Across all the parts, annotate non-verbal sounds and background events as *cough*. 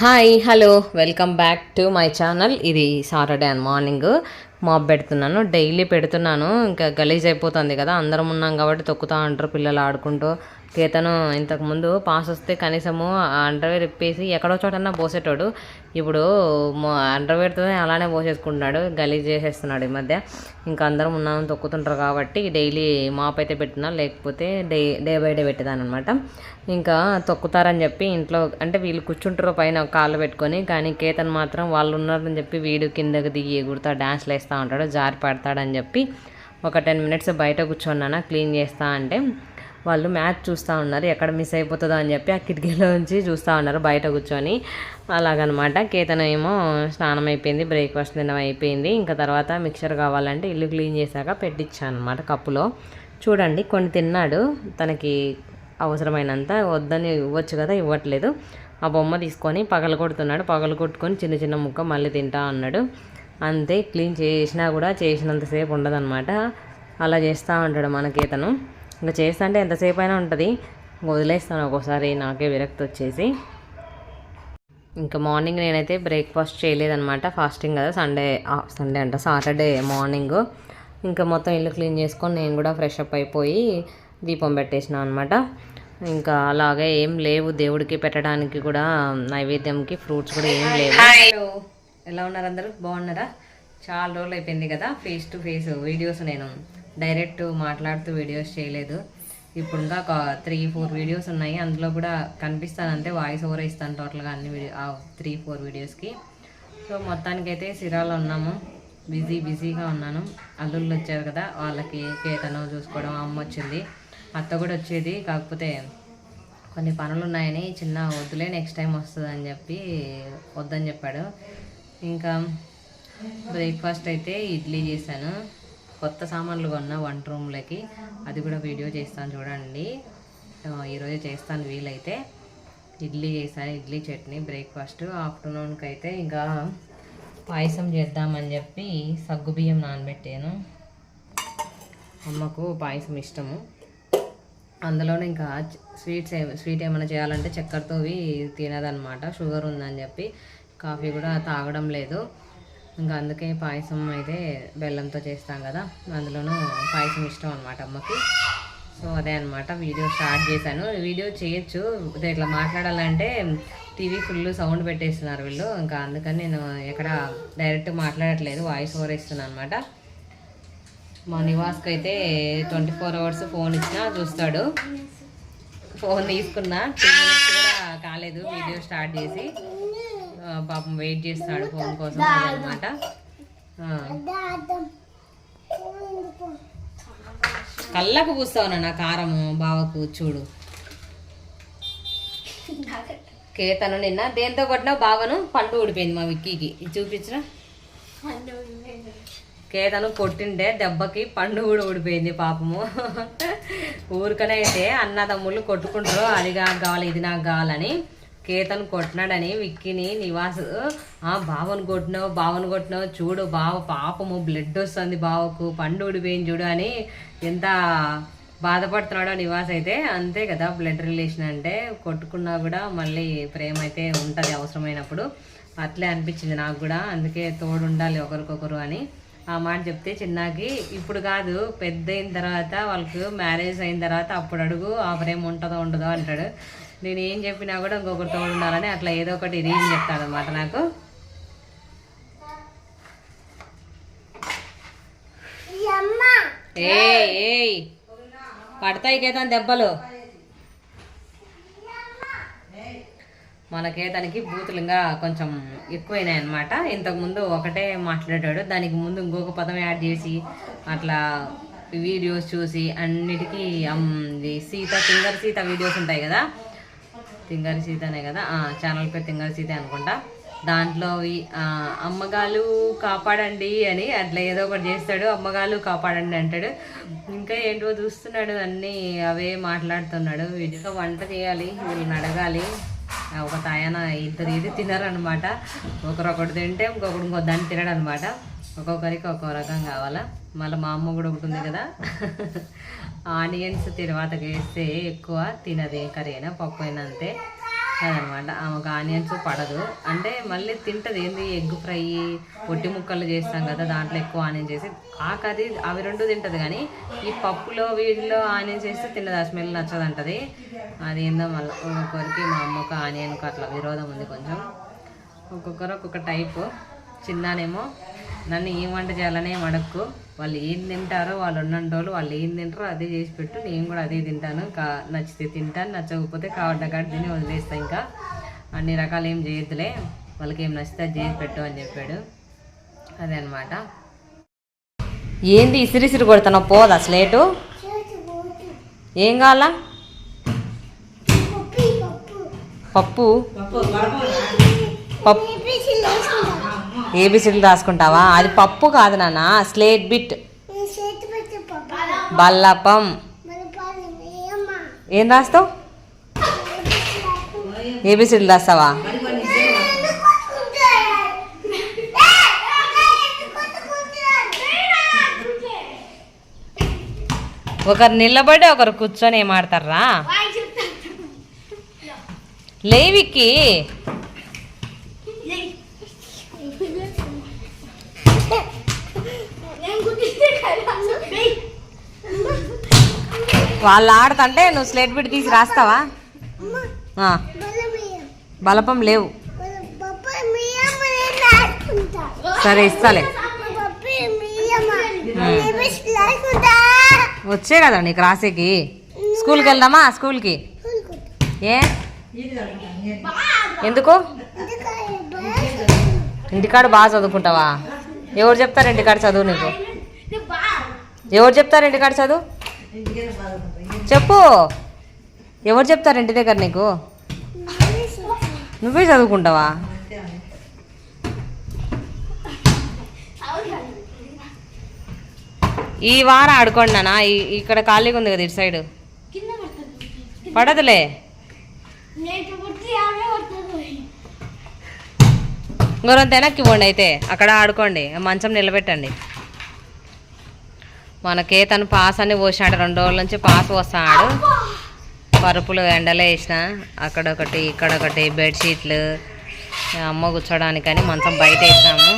Hi hello welcome back to my channel. ఇది Saturday and morning. Mop పెడుతున్నాను daily పెడుతున్నాను. ఇంకా గలీజ్ అయిపోతుంది కదా అందరం ఉన్నాం కాబట్టి తొక్కుతా ఉంటారు పిల్లలు ఆడుకుంటూ. కేతను ఇంతకుముందు పాస్ వస్తే కనీసము అండర్వేర్ ఇప్పేసి ఎక్కడో చోటన్నా పోసేటోడు. ఇప్పుడు అండర్ అండర్వేర్తోనే అలానే పోసేసుకుంటున్నాడు గలీజ్ చేసేస్తున్నాడు ఈ మధ్య. ఇంకా అందరం ఉన్నాం తొక్కుతుంటారు కాబట్టి డైలీ మాప్ అయితే పెట్టినా లేకపోతే డే డే బై డే పెట్టేదాను అనమాట ఇంకా తొక్కుతారని చెప్పి ఇంట్లో అంటే వీళ్ళు కూర్చుంటారు పైన కాళ్ళు పెట్టుకొని కానీ కేతన్ మాత్రం వాళ్ళు ఉన్నారని చెప్పి వీడు కిందకి దిగి ఎగురుతా డ్యాన్స్లు వేస్తూ ఉంటాడు జారి పడతాడని చెప్పి ఒక టెన్ మినిట్స్ బయట కూర్చున్నాను క్లీన్ చేస్తా అంటే. వాళ్ళు మ్యాచ్ చూస్తూ ఉన్నారు ఎక్కడ మిస్ అయిపోతుందో అని చెప్పి ఆ కిటికీలో నుంచి చూస్తూ ఉన్నారు బయట కూర్చొని. అలాగనమాట. కేతన ఏమో స్నానం అయిపోయింది బ్రేక్ఫాస్ట్ తినడం అయిపోయింది. ఇంకా తర్వాత మిక్చర్ కావాలంటే ఇల్లు క్లీన్ చేశాక పెట్టించాను అనమాట కప్పులో. చూడండి కొన్ని తిన్నాడు తనకి అవసరమైనంత వద్దని ఇవ్వచ్చు కదా ఇవ్వట్లేదు. ఆ బొమ్మ తీసుకొని పగలు కొడుతున్నాడు పగలు కొట్టుకొని చిన్న చిన్న ముక్క మళ్ళీ తింటా అన్నాడు అంతే క్లీన్ చేసినా కూడా చేసినంతసేపు ఉండదన్నమాట అలా చేస్తూ ఉంటాడు మనకేతను ఇంకా చేస్తా అంటే ఎంతసేపు అయినా ఉంటుంది వదిలేస్తాను ఒక్కోసారి నాకే విరక్తి వచ్చేసి. ఇంకా మార్నింగ్ నేనైతే బ్రేక్ఫాస్ట్ చేయలేదన్నమాట. ఫాస్టింగ్ కదా సండే సండే అంట సాటర్డే మార్నింగ్. ఇంకా మొత్తం ఇల్లు క్లీన్ చేసుకొని నేను కూడా ఫ్రెష్ అప్ అయిపోయి దీపం పెట్టేసిన అనమాట ఇంకా అలాగే ఏం లేవు దేవుడికి పెట్టడానికి కూడా నైవేద్యంకి ఫ్రూట్స్ కూడా ఏం లేవు. ఎలా ఉన్నారు అందరూ? బాగున్నారా? చాలా రోజులు అయిపోయింది కదా ఫేస్ టు ఫేస్ వీడియోస్ నేను. డైరెక్ట్ మాట్లాడుతూ వీడియోస్ చేయలేదు. ఇప్పుడు ఇంకా ఒక త్రీ ఫోర్ వీడియోస్ ఉన్నాయి. అందులో కూడా కనిపిస్తానంటే వాయిస్ ఓవర్ ఇస్తాను టోటల్గా అన్ని వీడియో త్రీ ఫోర్ వీడియోస్కి సో మొత్తానికైతే సిరాలో ఉన్నాము. బిజీ బిజీగా ఉన్నాను. అల్లుళ్ళు వచ్చారు కదా వాళ్ళకి కేతను చూసుకోవడం అమ్మ వచ్చింది. అత్త కూడా వచ్చేది. కాకపోతే కొన్ని పనులు ఉన్నాయని చిన్న వద్దులే నెక్స్ట్ టైం వస్తుందని చెప్పి వద్దని చెప్పాడు. ఇంకా బ్రేక్ఫాస్ట్ అయితే ఇడ్లీ చేశాను. కొత్త సామాన్లు కొన్న వంట రూమ్లోకి అది కూడా వీడియో చేస్తాను చూడండి. ఈరోజు చేస్తాను వీలైతే. ఇడ్లీ చేశాను ఇడ్లీ చట్నీ బ్రేక్ఫాస్ట్ ఆఫ్టర్నూన్కి అయితే ఇంకా పాయసం చేద్దామని చెప్పి సగ్గుబియ్యం నానబెట్టాను. అమ్మకు పాయసం ఇష్టము. అందులోనే ఇంకా స్వీట్స్ స్వీట్ ఏమైనా చేయాలంటే చక్కెరతోవి తినదనమాట షుగర్ ఉందని చెప్పి కాఫీ కూడా తాగడం లేదు. ఇంకా అందుకే పాయసం అయితే బెల్లంతో చేస్తాం కదా అందులోనూ పాయసం ఇష్టం అనమాట అమ్మకి. సో అదే అనమాట వీడియో స్టార్ట్ చేశాను. వీడియో చేయొచ్చు ఇట్లా మాట్లాడాలంటే టీవీ ఫుల్ సౌండ్ పెట్టేస్తున్నారు వీళ్ళు. ఇంకా అందుకని నేను ఎక్కడ డైరెక్ట్ మాట్లాడట్లేదు వాయిస్ ఓవర్ ఇస్తున్నాను అనమాట మా నివాస్కి అయితే ట్వంటీ ఫోర్ అవర్స్ ఫోన్ ఇచ్చినా చూస్తాడు. ఫోన్ తీసుకున్నా టూ మినిట్స్ కూడా కాలేదు వీడియో స్టార్ట్ చేసి. పాపం వెయిట్ చేస్తాడు ఫోన్ కోసం అనమాట కళ్ళకు పూస్తావు నా కారము బావకు చూడు. కేతను నిన్న దేంతో కొట్టినావు? బావను? పండు ఊడిపోయింది మా విక్కీకి. ఇది చూపించిన? కేతను కొట్టిండే దెబ్బకి పండు కూడా ఊడిపోయింది పాపము. ఊరికనే అయితే అన్నదమ్ములు కొట్టుకుంటారు. అది నాకు కావాలి ఇది నాకు కావాలని. కేతను కొట్టినాడని విక్కిని నివాస్. ఆ బావను కొట్టినావు బావను కొట్టినావు చూడు బావ పాపము బ్లడ్ వస్తుంది బావకు పండు ఊడిపోయింది చూడు అని ఎంత బాధపడుతున్నాడో నివాస్ అయితే. అంతే కదా బ్లడ్ రిలేషన్ అంటే కొట్టుకున్నా కూడా మళ్ళీ ప్రేమ అయితే ఉంటుంది అవసరమైనప్పుడు. అట్లే అనిపించింది నాకు కూడా అందుకే తోడు ఉండాలి ఒకరికొకరు అని. ఆ మాట చెప్తే చిన్నకి ఇప్పుడు కాదు పెద్ద అయిన తర్వాత వాళ్ళకు మ్యారేజ్ అయిన తర్వాత అప్పుడు అడుగు ఆ ప్రేమ ఉంటుందో ఉండదో అంటాడు. నేను ఏం చెప్పినా కూడా ఇంకొకరు తోడు ఉండాలని అట్లా ఏదో ఒకటి రీజన్ చెప్తాడు అనమాట నాకు. ఏయ్ పడతాయి కేతా దెబ్బలు. మనకే దానికి బూతులు ఇంకా కొంచెం ఎక్కువైనాయి అనమాట ఇంతకుముందు ఒకటే మాట్లాడాడు. దానికి ముందు ఇంకొక పదం యాడ్ చేసి అట్లా వీడియోస్ చూసి అన్నిటికీ సీత తింగర్ సీత వీడియోస్ ఉంటాయి కదా? తింగర్ సీతనే కదా? ఛానల్ పేరు తింగర్ సీత అనుకుంటా. దాంట్లో అమ్మగాలు కాపాడండి అని అట్లా ఏదో ఒకటి చేస్తాడు. అమ్మగాలు కాపాడండి అంటాడు. ఇంకా ఏంటో చూస్తున్నాడు. అన్నీ అవే మాట్లాడుతున్నాడు. వీడియో వంట చేయాలి వీళ్ళని అడగాలి. ఒక తాయన ఇద్దరు ఇది తినరనమాట ఒకరొకటి తింటే ఇంకొకటి ఇంకో దాన్ని తినడనమాట ఒక్కొక్కరికి ఒక్కో రకం కావాలా. మళ్ళీ మా అమ్మ కూడా ఉంటుంది కదా. ఆనియన్స్ తర్వాత వేస్తే ఎక్కువ తినదే కర్రీ అయినా పప్పు అయినా అంతే. అదనమాట ఆమెకు ఆనియన్స్ పడదు. అంటే మళ్ళీ తింటది. ఏంది? ఎగ్ ఫ్రై పొట్టి ముక్కలు చేస్తాం కదా దాంట్లో ఎక్కువ ఆనియన్ చేసి ఆ కర్రీ అవి రెండు తింటది కానీ ఈ పప్పులో వీటిలో ఆనియన్ చేస్తే తినదు. ఆ స్మెల్ నచ్చదంటది. అది ఏందో మళ్ళీ ఒక్కొక్కరికి మా అమ్మకు ఆనియన్కి అట్లా విరోధం ఉంది కొంచెం. ఒక్కొక్కరు ఒక్కొక్క టైపు. చిన్నానేమో నన్ను ఏం వంట చేయాలని ఏం అడక్కు. వాళ్ళు ఏం తింటారో వాళ్ళు ఉన్నంటోళ్ళు వాళ్ళు ఏం తింటారో అదే చేసి పెట్టు. నేను కూడా అదే తింటాను. కా నచ్చితే తింటాను నచ్చకపోతే కావడ్డ కాడ తిని వదిలేస్తా ఇంకా. అన్ని రకాలు ఏం చేయొద్దులే. వాళ్ళకి ఏం నచ్చితే అది చేసి పెట్టు అని చెప్పాడు. అదే అనమాట ఏంది ఇసిరిసిరి కొడుతున్నావు? పోదా స్లేటు? ఏం కావాలా? పప్పు. పప్పు. ఏబిసిడీలు రాసుకుంటావా? అది పప్పు కాదు నాన్న స్లేట్ బిట్. బల్లపం. ఏం రాస్తావు? ఏబిసిడీలు రాస్తావా? ఒకరు నిలబడి ఒకరు కూర్చొని ఏం ఆడతారా లేవికి వాళ్ళు ఆడుతుంటే నువ్వు స్లేట్ బిట్ తీసి రాస్తావా? బలపం లేవు. సరే ఇస్తాలే. వచ్చే కదా నీకు రాసేకి. స్కూల్కి వెళ్దామా? స్కూల్కి. ఏ? ఎందుకు? ఇంటికాడ బాగా చదువుకుంటావా? ఎవరు చెప్తారు ఇంటికాడ చదువు నీకు? ఎవరు చెప్తారు ఇంటికాడ చదువు? చెప్పు. ఎవరు చెప్తారు ఇంటి దగ్గర నీకు? నువ్వే చదువుకుంటావా? ఈ వారం ఆడుకోండి నాన్న. ఇక్కడ ఖాళీగా ఉంది కదా ఇటు సైడ్. పడదులే. ఇంకొంత వెనక్కి ఇవ్వండి అయితే. అక్కడ ఆడుకోండి. మంచం నిలబెట్టండి. మనకే తను పాస్ అని పోసినాడు. రెండు రోజుల నుంచి పాస్ పోస్తాడు. పరుపులు ఎండలో వేసిన అక్కడ ఒకటి ఇక్కడ ఒకటి బెడ్షీట్లు అమ్మ కూర్చోడానికని మంచం బయట వేసినాము.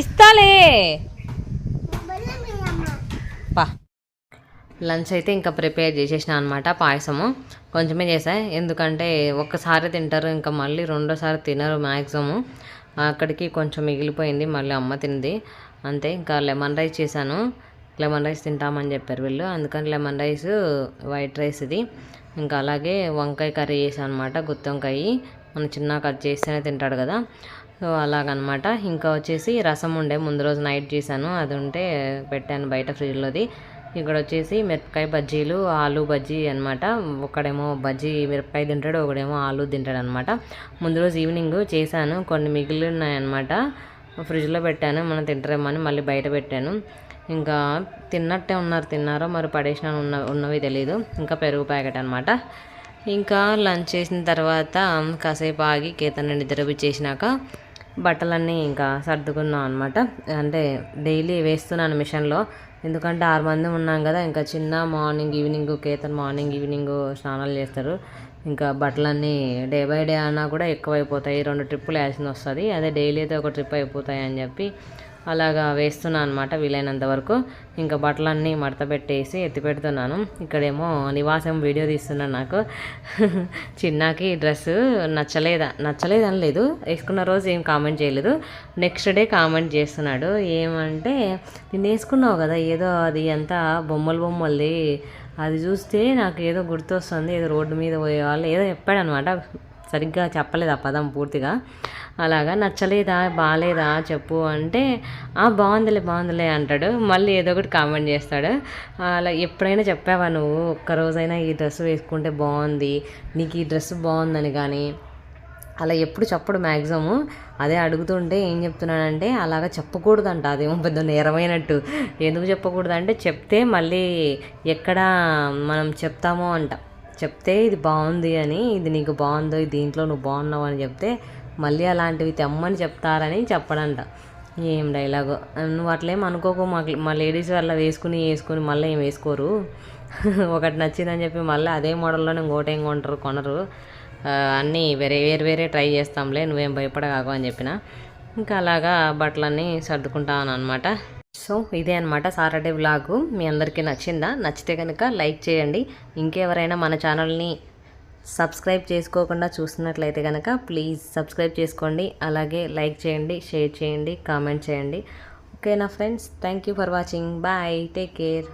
ఇస్తాలే. పా. లంచ్ అయితే ఇంకా ప్రిపేర్ చేసేసిన అనమాట పాయసము. కొంచెమే చేసా ఎందుకంటే ఒక్కసారి తింటారు ఇంకా మళ్ళీ రెండోసారి తినరు మ్యాక్సిమం అక్కడికి కొంచెం మిగిలిపోయింది మళ్ళీ అమ్మ తింది. అంతే ఇంకా లెమన్ రైస్ చేశాను. లెమన్ రైస్ తింటామని చెప్పారు వీళ్ళు. అందుకని లెమన్ రైస్ వైట్ రైస్ ఇది. ఇంకా అలాగే వంకాయ కర్రీ చేశాను అనమాట గుత్తి మన మనం చిన్న కట్ చేస్తేనే తింటాడు కదా. సో అలాగనమాట. ఇంకా వచ్చేసి రసం ఉండే ముందు రోజు నైట్ చేశాను. అది ఉంటే పెట్టాను బయట ఫ్రిడ్జ్లోది. ఇక్కడ వచ్చేసి మిరపకాయ బజ్జీలు ఆలు బజ్జీ అనమాట ఒకడేమో బజ్జీ మిరపకాయ తింటాడు ఒకడేమో ఆలు తింటాడు అనమాట ముందు రోజు ఈవినింగ్ చేశాను. కొన్ని మిగిలి ఉన్నాయన్నమాట ఫ్రిడ్జ్లో పెట్టాను మనం తింటారేమో అని మళ్ళీ బయట పెట్టాను. ఇంకా తిన్నట్టే ఉన్నారు తిన్నారో మరి పడేసిన ఉన్న ఉన్నవి తెలియదు ఇంకా పెరుగు ప్యాకెట్ అనమాట ఇంకా లంచ్ చేసిన తర్వాత కాసేపు ఆగి కేతన్ని నిద్రపిచ్చేసినాక బట్టలన్నీ ఇంకా సర్దుకున్నాం అనమాట అంటే డైలీ వేస్తున్నాను మిషన్లో. ఎందుకంటే ఆరు మంది ఉన్నాం కదా ఇంకా చిన్న మార్నింగ్ ఈవినింగ్ కేతన్ మార్నింగ్ ఈవినింగ్ స్నానాలు చేస్తారు. ఇంకా బట్టలన్నీ డే బై డే అన్నా కూడా ఎక్కువైపోతాయి. రెండు ట్రిప్పులు వేయాల్సి వస్తుంది. అదే డైలీ అయితే ఒక ట్రిప్ అయిపోతాయి అని చెప్పి అలాగా వేస్తున్నా అనమాట వీలైనంత వరకు. ఇంకా బట్టలన్నీ మడత పెట్టేసి ఎత్తి పెడుతున్నాను. ఇక్కడేమో నివాసం వీడియో తీస్తున్నాను నాకు. *laughs* చిన్నకి డ్రెస్ నచ్చలేదా? నచ్చలేదని లేదు వేసుకున్న రోజు ఏం కామెంట్ చేయలేదు. నెక్స్ట్ డే కామెంట్ చేస్తున్నాడు. ఏమంటే నేను వేసుకున్నావు కదా ఏదో అది అంతా బొమ్మలు బొమ్మల్ది. అది చూస్తే నాకు ఏదో గుర్తొస్తుంది. ఏదో రోడ్డు మీద పోయే వాళ్ళు ఏదో చెప్పాడనమాట సరిగ్గా చెప్పలేదు ఆ పదం పూర్తిగా. అలాగా నచ్చలేదా బాగాలేదా చెప్పు అంటే "ఆ, బాగుందిలే బాగుందిలే అంటాడు. మళ్ళీ ఏదో ఒకటి కామెంట్ చేస్తాడు. అలా ఎప్పుడైనా చెప్పావా నువ్వు? ఒక్కరోజైనా ఈ డ్రెస్ వేసుకుంటే బాగుంది నీకు ఈ డ్రెస్ బాగుందని కానీ. అలా ఎప్పుడు చెప్పడు మ్యాక్సిమం అదే అడుగుతుంటే ఏం చెప్తున్నానంటే అలాగా చెప్పకూడదంట అదేమో పెద్ద నేరమైనట్టు. ఎందుకు చెప్పకూడదు అంటే చెప్తే మళ్ళీ ఎక్కడ మనం చెప్తామో అంట. చెప్తే ఇది బాగుంది అని ఇది నీకు బాగుందో దీంట్లో నువ్వు బాగున్నావు అని చెప్తే మళ్ళీ అలాంటివి తెమ్మని చెప్తారని చెప్పడంట. ఏం డైలాగు? నువ్వు అట్లేం అనుకోకు మాకు మా లేడీస్ అలా వేసుకుని వేసుకుని మళ్ళీ ఏం వేసుకోరు? *laughs* ఒకటి నచ్చిందని చెప్పి మళ్ళీ అదే మోడల్లోనే ఇంకోటేం కొంటారు కొనరు. అన్నీ వేరే వేరే వేరే ట్రై చేస్తాంలే నువ్వేం భయపడగాకు అని చెప్పిన. ఇంకా అలాగా బట్టలన్నీ సర్దుకుంటాను అనమాట సో ఇదే అనమాట సాటర్డే వ్లాగు. మీ అందరికీ నచ్చిందా? నచ్చితే కనుక లైక్ చేయండి. ఇంకెవరైనా మన ఛానల్ని సబ్స్క్రైబ్ చేసుకోకుండా చూస్తున్నట్లయితే కనుక ప్లీజ్ సబ్స్క్రైబ్ చేసుకోండి. అలాగే లైక్ చేయండి షేర్ చేయండి కామెంట్ చేయండి. ఓకేనా friends? Thank you for watching. Bye. Take care.